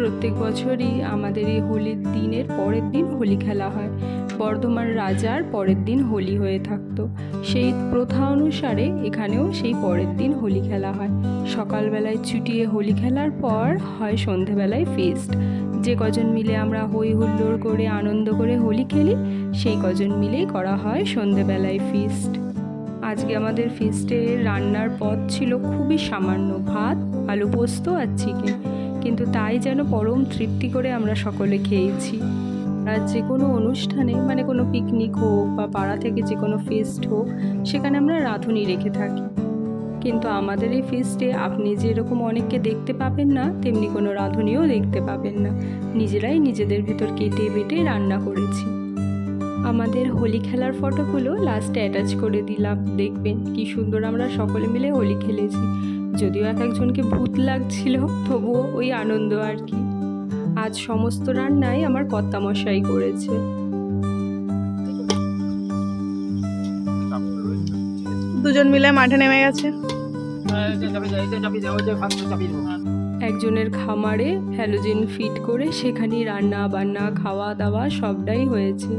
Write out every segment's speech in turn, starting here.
প্রত্যেক বছরই আমাদের এই হোলির দিনের পরের দিন হোলি খেলা হয়। বর্ধমান রাজার পরের দিন হোলি হয়ে থাকতো। সেই প্রথা অনুসারে এখানেও সেই পরের দিন হোলি খেলা হয়। সকালবেলায় ছুটিয়ে হোলি খেলার পর হয় সন্ধেবেলায় ফেস্ট যে কজন মিলে আমরা হই হুল্লোড় করে আনন্দ করে হোলি খেলি, সেই কজন মিলেই করা হয় সন্ধেবেলায় ফিস্ট আজকে আমাদের ফিস্টে রান্নার পথ ছিল খুবই সামান্য ভাত, আলু পোস্ত আর চিকেন কিন্তু তাই যেন পরম তৃপ্তি করে আমরা সকলে খেয়েছি। আর যে কোনো অনুষ্ঠানে মানে কোনো পিকনিক হোক বা পাড়া থেকে যে কোনো ফেস্ট হোক, সেখানে আমরা রাঁধুনি রেখে থাকি। কিন্তু আমাদের এই ফেস্টে আপনি যেরকম অনেককে দেখতে পাবেন না, তেমনি কোনো রাঁধুনিও দেখতে পাবেন না। নিজেরাই নিজেদের ভেতর কেটে বেটে রান্না করেছি। আমাদের হোলি খেলার ফটোগুলো লাস্টে অ্যাটাচ করে দিলাম। দেখবেন কি সুন্দর আমরা সকলে মিলে হোলি খেলেছি। যদিও এক একজনকে ভূত লাগছিল তবুও ওই আনন্দ আর কি। আজ সমস্ত রান্নাই আমার কর্তামশাই করেছে। দুজন মিলে মাঠে নেমে গেছে। একজনের খামারে হ্যালোজেন ফিট করে সেখানেই রান্না বান্না খাওয়া দাওয়া সবটাই হয়েছে।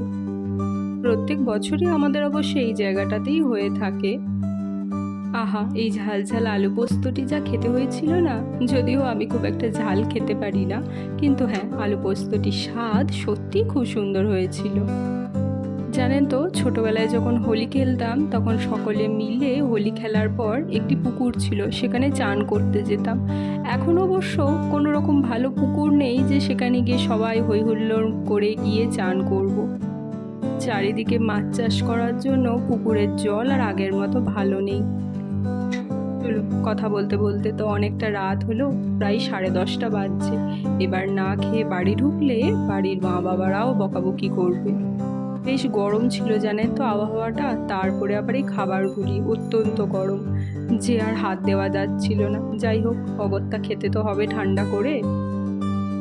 প্রত্যেক বছরই আমাদের অবশ্য এই জায়গাটাতেই হয়ে থাকে। আহা, এই ঝাল ঝাল আলু পোস্তটি যা খেতে হয়েছিল না, যদিও আমি খুব একটা ঝাল খেতে পারি না, কিন্তু হ্যাঁ আলু পোস্তটির স্বাদ সত্যিই খুব সুন্দর হয়েছিল। জানেন তো, ছোটবেলায় যখন হোলি খেলতাম, তখন সকলে মিলে হোলি খেলার পর একটি পুকুর ছিল, সেখানে চান করতে যেতাম। এখন অবশ্য কোনো রকম ভালো পুকুর নেই যে সেখানে গিয়ে সবাই হই হুল্লোড় করে গিয়ে চান করব। চারিদিকে মাছ চাষ করার জন্য পুকুরের জল আর আগের মতো ভালো নেই। চলো কথা বলতে বলতে তো অনেকটা রাত হলো, প্রায় সাড়ে দশটা বাজছে। এবার না খেয়ে বাড়ি ঢুকলে বাড়ির মা বাবারাও বকাবকি করবে। বেশ গরম ছিল জানেন তো আবহাওয়াটা, তারপরে আবার এই খাবারগুলি অত্যন্ত গরম। যে আর হাত দেওয়া যাচ্ছিল না। যাই হোক, অগত্যা খেতে তো হবে ঠান্ডা করে।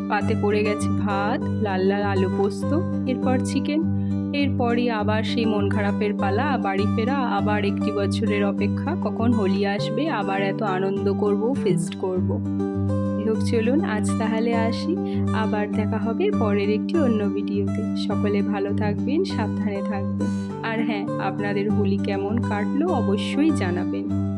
পাতে পড়ে গেছে ভাত, লাল লাল আলু পোস্ত, এরপর চিকেন এরপরই আবার সেই মন খারাপের পালা, বাড়ি ফেরা, আবার একটি বছরের অপেক্ষা, কখন হোলি আসবে, আবার এত আনন্দ করব ফেস্ট করব। হোক, চলুন আজ তাহলে আসি, আবার দেখা হবে পরের একটি অন্য ভিডিওতে। সকলে ভালো থাকবেন, সাবধানে থাকবেন। আর হ্যাঁ আপনাদের হোলি কেমন কাটলো অবশ্যই জানাবেন।